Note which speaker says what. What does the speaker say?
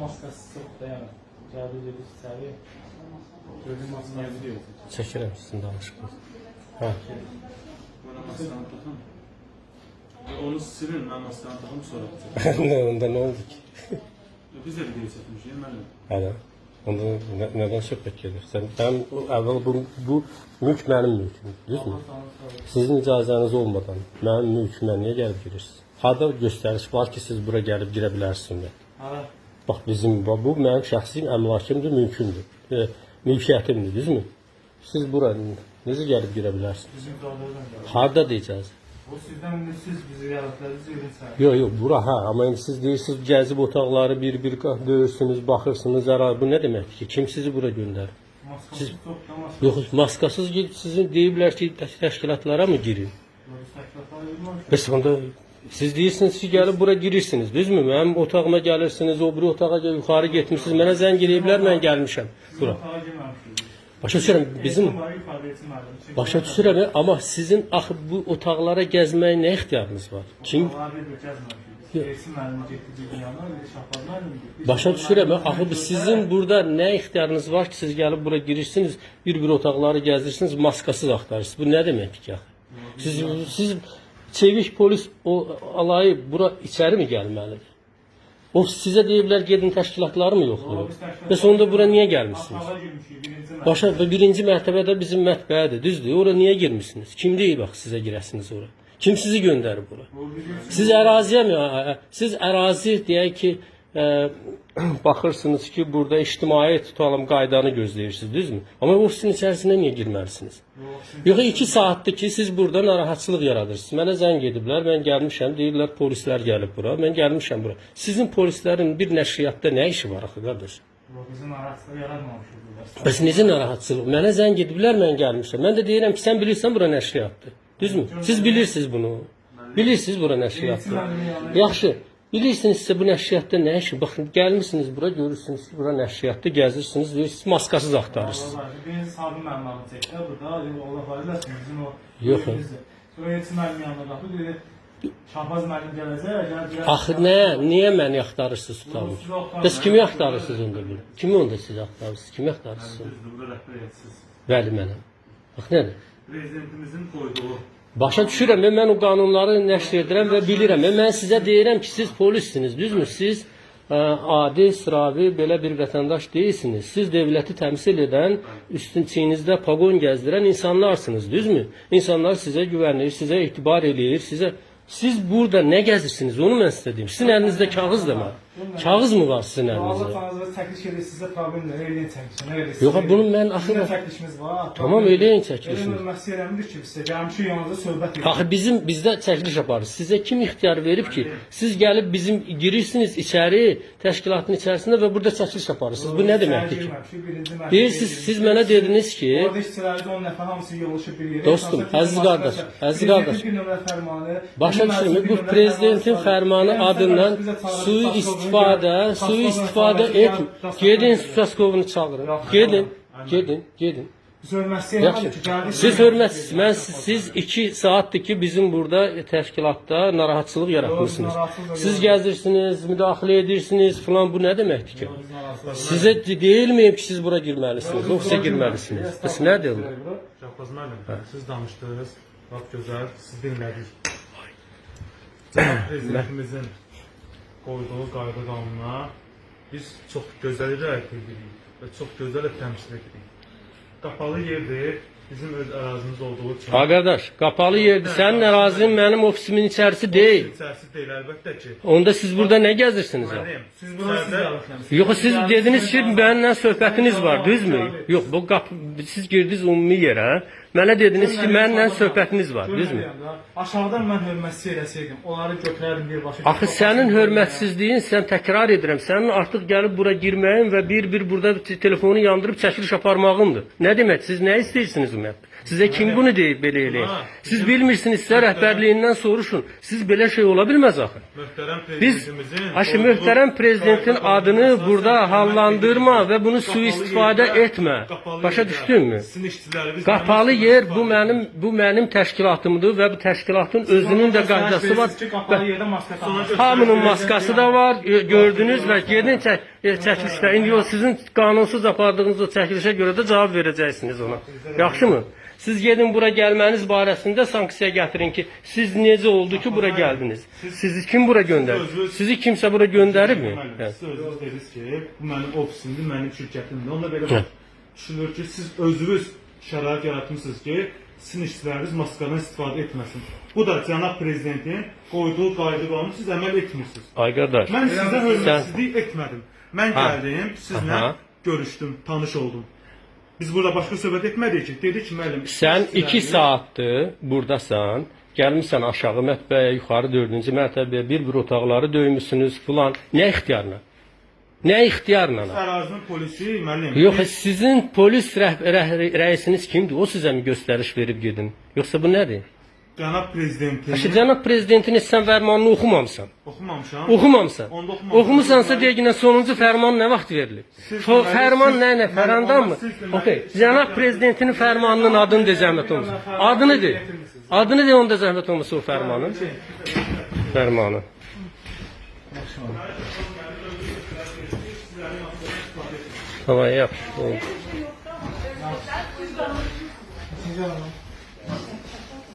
Speaker 1: Maskası çok dayanır. Cadu dedi içeri. Gözüm maskası diyor.
Speaker 2: Çəkirəm sizin danışığınız. Hə.
Speaker 3: Bana maskanı takın. Onu silin, ben maskanı takım sonra.
Speaker 2: Nə- Onda nə oldu ki?
Speaker 3: Biz de video çekmişiz, ben
Speaker 2: Hələ. Onda nə- nədən söhbət gedir? Sən mən əvvəl bu bu mülk mənim mülkümdür, düzdür? Sizin icazəniz olmadan mənim mülkümə niyə gəlib girirsiniz? Harda göstəriş var ki, siz bura gəlib girə bilərsiniz? Bax bizim bu mənim şəxsi əmlakımdır, mülkümdür. E, mülkiyyətimdir, düzdür? Siz bura necə gəlib girə bilərsiniz?
Speaker 1: bizim geldi.
Speaker 2: Hardadır icazə?
Speaker 1: O sizden de siz bizi yaratladınız ürün sahibi.
Speaker 2: Yox, yox, bura hə, amma indi siz deyirsiniz gəzib otaqları bir-bir döyürsünüz, baxırsınız, zərər. Bu nə deməkdir ki? Kim sizi bura göndərir?
Speaker 1: Maskası
Speaker 2: Siz-
Speaker 1: çok da maskası.
Speaker 2: Yox, maskasız gir, sizin deyiblər ki, təşkilatlara mı girin? Bəs onda siz deyirsiniz ki, gəlib bura girirsiniz, düzmü? Mənim otağıma gəlirsiniz, o biri otağa yuxarı getmisiniz, mənə zəng eləyiblər, mən gəlmişəm bura. Başa düşürəm, bizim başa düşürəm, amma sizin axı bu otaqlara gəzməyə nə ixtiyarınız var? Kim. Başa düşürəm, axı bu sizin burada nə ixtiyarınız var ki, siz gəlib bura girirsiniz, bir-bir otaqları gəzirsiniz, maskasız axtarırsınız. Bu nə deməkdir ki? Siz siz çevik polis o alayı bura içəri mi gəlməlidir? O sizə deyiblər gedin təşkilatları mı yoxlayın? Bəs onda bura niyə gəlmisiniz? Başa və birinci mərtəbədə bizim mətbəədir, düzdür? Ora niyə girmisiniz? Kim deyib bax sizə girəsiniz ora? Kim sizi göndərib bura? Siz əraziyə mi? Siz ərazi deyək ki, ə, baxırsınız ki, burada ictimai tutalım qaydanı gözləyirsiniz, düzdürmü? Amma ofisin içərisinə niyə girməlisiniz? Yox, 2 saatdır ki, siz burada narahatçılıq yaradırsınız. Mənə zəng ediblər, mən gəlmişəm, deyirlər polislər gəlib bura. Mən gəlmişəm bura. Sizin polislərin bir nəşriyyatda nə işi var axı qardaş?
Speaker 1: bizim yaratmamışız burada.
Speaker 2: Bəs necə narahatçılıq? Mənə zəng ediblər, mən gəlmişəm. Mən də deyirəm ki, sən bilirsən bura nəşriyyatdır. Düzdürmü? Siz bilirsiniz bunu. Bilirsiniz bura nəşriyyatdır. Yaxşı. Bilirsinizsə bu nəşriyyatda nə işi? Baxın, gəlmisiniz bura, görürsünüz ki, bura nəşriyyatda gəzirsiniz, deyirsiniz, maskasız axtarırsınız.
Speaker 1: Birinci sabit məlumatı çəkdi. Burada Allah var eləsin bizim o.
Speaker 2: Yox.
Speaker 1: yerimizdir. Sonra eğitim müəllimi yanına qalxdı dedi. Şahbaz müəllim gələcək, gəl.
Speaker 2: Axı nə? Niyə məni axtarırsınız tutamır? Bəs kimi axtarırsınız onda bunu? Kimi onda siz axtarırsınız? Kimi axtarırsınız? Bəli mənəm. Bax nədir?
Speaker 3: Prezidentimizin koyduğu
Speaker 2: Başa düşürəm, və mən o qanunları nəşr edirəm və bilirəm. Və mən sizə deyirəm ki, siz polissiniz, düzmü? Siz ə, adi, sıravi belə bir vətəndaş deyilsiniz. Siz dövləti təmsil edən, üstün çiyinizdə paqon gəzdirən insanlarsınız, düzmü? İnsanlar sizə güvənir, sizə etibar eləyir, sizə Siz burada nə gəzirsiniz? Onu mən sizə deyim. Sizin əlinizdə kağız da. Kağız mı var sizin
Speaker 1: Allah
Speaker 2: əlinizdə?
Speaker 1: tanrınıza təklif edir sizə problem nə eləyin çəksin. Nə eləyin.
Speaker 2: Yox, bunu mən axı-
Speaker 1: Bizim də təklifimiz var.
Speaker 2: Tamam, eləyin çəkilişini.
Speaker 1: Elə məsələ eləmir ki, sizə gəlmişik yanınızda söhbət edir.
Speaker 2: Axı bizim bizdə çəkiliş aparırız. Sizə kim ixtiyar verib ki, siz gəlib bizim girirsiniz içəri, təşkilatın içərisində və burada çəkiliş aparırsınız. Bu nə deməkdir ki? Deyirsiz, siz mənə dediniz ki,
Speaker 1: Orada işçilərdə 10 nəfər hamısı yığılışıb bir yerə.
Speaker 2: Dostum, əziz qardaş, əziz qardaş. Başa düşürəm, bu prezidentin fərmanı adından sui istifadə, sui istifadə et. Gedin Saskovunu çağırın. Gedin, gedin, gedin. Yaxşı. Siz hörmətsiz. Mən siz 2 saatdır ki bizim burada təşkilatda narahatçılıq yaratmısınız. Siz gəzirsiniz, müdaxilə edirsiniz falan bu nə deməkdir ki? Sizə deyilməyib ki siz bura girməlisiniz, ofisə girməlisiniz. Bəs nədir bu?
Speaker 3: Şahbaz müəllim, siz danışdınız, lap gözəl, siz dinlədik. Cənab prezidentimizin qoyduğu qayda qanuna biz çox gözəl riayət edirik və çox gözəl təmsil edirik. Qapalı yerdir, bizim öz ərazimiz olduğu üçün.
Speaker 2: Ha qardaş, qapalı yerdir. Sənin ərazin mənim ofisimin içərisi deyil.
Speaker 3: İçərisi deyil, əlbəttə ki.
Speaker 2: Onda siz burada nə gəzirsiniz? ha?
Speaker 3: Müəllim,
Speaker 1: Siz bunu siz
Speaker 3: içəridə-
Speaker 1: yaratmışsınız.
Speaker 2: Yox, siz dediniz ki, mənimlə söhbətiniz var, düzmü? Yox, bu qapı siz girdiniz ümumi yerə. Mənə dediniz ki, mənimlə söhbətiniz var, düzmü?
Speaker 1: Aşağıdan mən hörmətsiz eləsəydim, onları götürərdim bir başa.
Speaker 2: Axı sənin hörmətsizliyin, sən təkrar edirəm, sənin artıq gəlib bura girməyin və bir-bir burada te- telefonu yandırıb çəkiliş aparmağındır. Nə demək? Siz nə istəyirsiniz ümumiyyətlə? Sizə kim bunu deyib belə eləyin?
Speaker 3: Ha,
Speaker 2: Siz
Speaker 3: bizim-
Speaker 2: bilmirsinizsə rəhbərliyindən soruşun. Siz belə şey ola bilməz axı. Biz aşı möhtərəm prezidentin adını burada hallandırma və bunu sui-istifadə etmə. Başa?
Speaker 3: Sizin işçiləriniz
Speaker 2: Qapalı yer bu mənim bu mənim təşkilatımdır və bu təşkilatın özünün də qaydası var. Hamının maskası da var. Gö- Gördünüz və gedin çək e, çəkilişdə. İndi o sizin qanunsuz apardığınız o çəkilişə görə də cavab verəcəksiniz ona. Yaxşımı? Siz gedin bura gəlməniz barəsində sanksiya gətirin ki, siz necə oldu ki bura gəldiniz? Sizi kim bura göndərdi? Sizi kimsə bura göndəribmi?
Speaker 3: Siz özünüz dediniz ki, bu mənim ofisimdir, mənim şirkətimdir. Onda belə düşünür ki, siz özünüz şərait yaratmısınız ki, sizin işçiləriniz maskadan istifadə etməsin. Bu da cənab prezidentin qoyduğu qayda qanunu siz əməl etmirsiniz.
Speaker 2: Ay qardaş.
Speaker 3: Mən sizə hörmətsizlik etmədim. Mən gəldim, sizlə görüşdüm, tanış oldum. Biz burada başqa söhbət etmədik dedi ki, müəllim.
Speaker 2: Sən 2 saatdır burdasan. Gəlmisən aşağı mətbəyə, yuxarı 4-cü mərtəbəyə, bir-bir otaqları döymüsünüz filan. Nə ixtiyarla? Nə ixtiyarla?
Speaker 3: Ərazinin polisi, müəllim.
Speaker 2: Yox, sizin polis rəh rəh rəisiniz kimdir? O sizə mi göstəriş verib gedin? Yoxsa bu nədir?
Speaker 3: Cənab prezidentin
Speaker 2: Əşi cənab prezidentin heç sən fərmanını oxumamısan.
Speaker 3: oxumamışam.
Speaker 2: Oxumamısan.
Speaker 3: Onda oxumamışam.
Speaker 2: Oxumusansa deyəginə sonuncu fərman nə vaxt verilib?
Speaker 3: Deməli,
Speaker 2: fərman
Speaker 3: siz-
Speaker 2: nə nə?
Speaker 3: deməli,
Speaker 2: Fərandan mı?
Speaker 3: amma siz deməli-
Speaker 2: Okay. Cənab prezidentinin fərmanının adını de zəhmət olmasa. Adını de. Adını de onda zəhmət olmasa o fərmanın. Fərmanı. Tamam yap. Oldu.
Speaker 1: Var mı?